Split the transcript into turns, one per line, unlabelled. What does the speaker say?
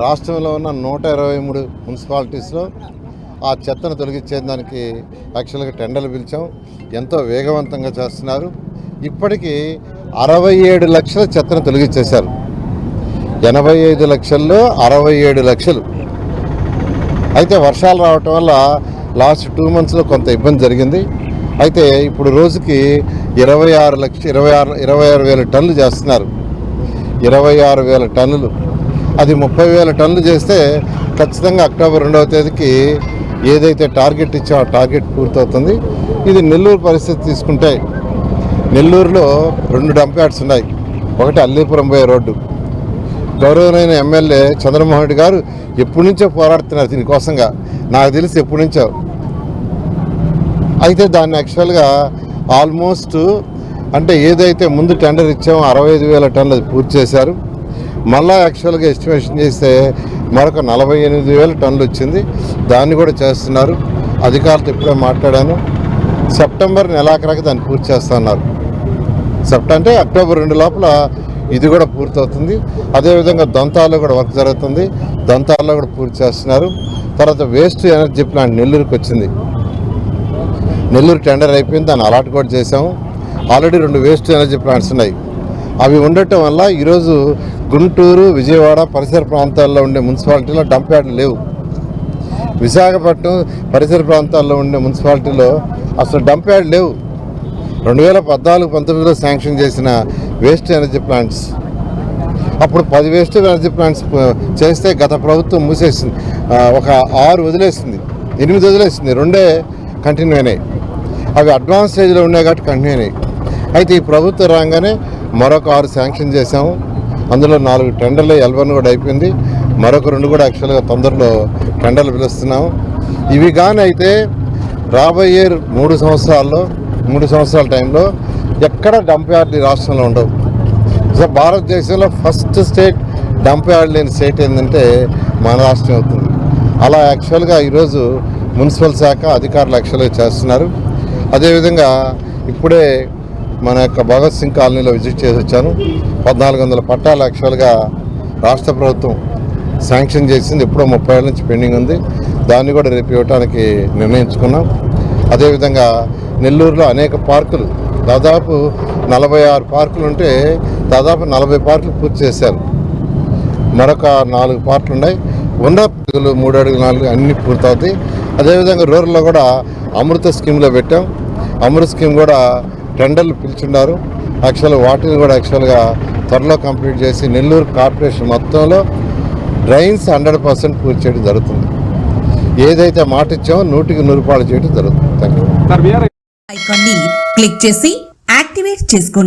రాష్ట్రంలో ఉన్న నూట ఇరవై మూడు మున్సిపాలిటీస్లో ఆ చెత్తను తొలగించేదానికి యాక్చువల్గా టెండర్లు పిలిచాం. ఎంతో వేగవంతంగా చేస్తున్నారు. ఇప్పటికీ అరవై ఏడు లక్షల చెత్తను తొలగించేశారు. ఎనభై ఐదు లక్షల్లో అరవై ఏడు లక్షలు. అయితే వర్షాలు రావటం వల్ల లాస్ట్ టూ మంత్స్లో కొంత ఇబ్బంది జరిగింది. అయితే ఇప్పుడు రోజుకి ఇరవై ఆరు లక్ష ఇరవై ఆరు ఇరవై ఆరు వేల టన్నులు చేస్తున్నారు. ఇరవై ఆరు వేల టన్నులు. అది ముప్పై వేల టన్నులు చేస్తే ఖచ్చితంగా అక్టోబర్ రెండవ తేదీకి ఏదైతే టార్గెట్ ఇచ్చామో ఆ టార్గెట్ పూర్తవుతుంది. ఇది నెల్లూరు పరిస్థితి తీసుకుంటే నెల్లూరులో రెండు డంప్ యార్డ్స్ ఉన్నాయి. ఒకటి అల్లీపురం పోయే రోడ్డు. గౌరవమైన ఎమ్మెల్యే చంద్రమోహన్ రెడ్డి గారు ఎప్పటి నుంచో పోరాడుతున్నారు దీనికోసంగా. నాకు తెలిసి ఎప్పటి నుంచో. అయితే దాన్ని యాక్చువల్గా ఆల్మోస్ట్ అంటే ఏదైతే ముందు టెండర్ ఇచ్చామో అరవై ఐదు వేల టన్నులు పూర్తి చేశారు. మళ్ళా యాక్చువల్గా ఎస్టిమేషన్ చేస్తే మరొక నలభై ఎనిమిది వేల టన్నులు వచ్చింది. దాన్ని కూడా చేస్తున్నారు. అధికారులతో ఇప్పుడే మాట్లాడాను. సెప్టెంబర్ నెలాఖరాకి దాన్ని పూర్తి చేస్తున్నారు సెప్టెంబర్ అంటే అక్టోబర్ రెండు లోపల ఇది కూడా పూర్తవుతుంది. అదేవిధంగా దంతాల్లో కూడా వర్క్ జరుగుతుంది. దంతాల్లో కూడా పూర్తి చేస్తున్నారు. తర్వాత వేస్ట్ ఎనర్జీ ప్లాంట్ నెల్లూరుకి వచ్చింది. నెల్లూరు టెండర్ అయిపోయింది. దాన్ని అలాట్ కూడా చేసాము ఆల్రెడీ రెండు వేస్ట్ ఎనర్జీ ప్లాంట్స్ ఉన్నాయి. అవి ఉండటం వల్ల ఈరోజు గుంటూరు విజయవాడ పరిసర ప్రాంతాల్లో ఉండే మున్సిపాలిటీలో డంప్ యార్డ్లు లేవు. విశాఖపట్నం పరిసర ప్రాంతాల్లో ఉండే మున్సిపాలిటీలో అసలు డంప్ యార్డ్ లేవు. రెండు వేల పద్నాలుగు పంతొమ్మిదిలో శాంక్షన్ చేసిన వేస్ట్ ఎనర్జీ ప్లాంట్స్. అప్పుడు పది వేస్ట్ ఎనర్జీ ప్లాంట్స్ చేస్తే గత ప్రభుత్వం మూసేసింది. ఒక ఆరు వదిలేసింది. ఎనిమిది వదిలేసింది. రెండే కంటిన్యూ అయినాయి. అవి అడ్వాన్స్ స్టేజ్లో ఉన్నాయి కాబట్టి కంటిన్యూ అయినాయి. అయితే ఈ ప్రభుత్వం రాగానే మరొక ఆరు శాంక్షన్ చేశాము. అందులో నాలుగు టెండర్లు ఎల్వన్ కూడా అయిపోయింది. మరొక రెండు కూడా యాక్చువల్గా తొందరలో టెండర్లు పిలుస్తున్నాము. ఇవి కానీ అయితే రాబోయే మూడు సంవత్సరాల్లో మూడు సంవత్సరాల టైంలో ఎక్కడ డంప్ యార్డ్ రాష్ట్రంలో ఉండవు. సో భారతదేశంలో ఫస్ట్ స్టేట్ డంప్ యార్డ్ లేని స్టేట్ ఏంటంటే మన రాష్ట్రం అవుతుంది. అలా యాక్చువల్గా ఈరోజు మున్సిపల్ శాఖ అధికారులు యాక్చువల్గా చేస్తున్నారు. అదేవిధంగా ఇప్పుడే మన యొక్క భగత్ సింగ్ కాలనీలో విజిట్ చేసి వచ్చాను. పద్నాలుగు వందల పట్టాలు యాక్చువల్గా రాష్ట్ర ప్రభుత్వం శాంక్షన్ చేసింది. ఎప్పుడో ముప్పై ఏళ్ళ నుంచి పెండింగ్ ఉంది. దాన్ని కూడా రేపు ఇవ్వడానికి నిర్ణయించుకున్నాం. అదేవిధంగా నెల్లూరులో అనేక పార్కులు దాదాపు నలభై ఆరు పార్కులు ఉంటే దాదాపు నలభై పార్కులు పూర్తి చేశారు. మరొక నాలుగు పార్కులు ఉన్నాయి. ఉన్న అడుగులు మూడు అడుగులు నాలుగు అన్ని పూర్తవుతాయి. అదేవిధంగా రూరల్లో కూడా అమృత స్కీమ్లో పెట్టాం. అమృత స్కీమ్ కూడా టెండర్లు పిలుచున్నారు యాక్చువల్గా వాటిని కూడా యాక్చువల్గా త్వరలో కంప్లీట్ చేసి నెల్లూరు కార్పొరేషన్ మొత్తంలో డ్రైన్స్ హండ్రెడ్ పర్సెంట్ పూర్తి చేయడం జరుగుతుంది. ఏదైతే మాట ఇచ్చామో నూటికి నూరు పాలు చేయడం జరుగుతుంది. థ్యాంక్ యూ
క్లిక్ చేసి యాక్టివేట్ చేసుకోండి.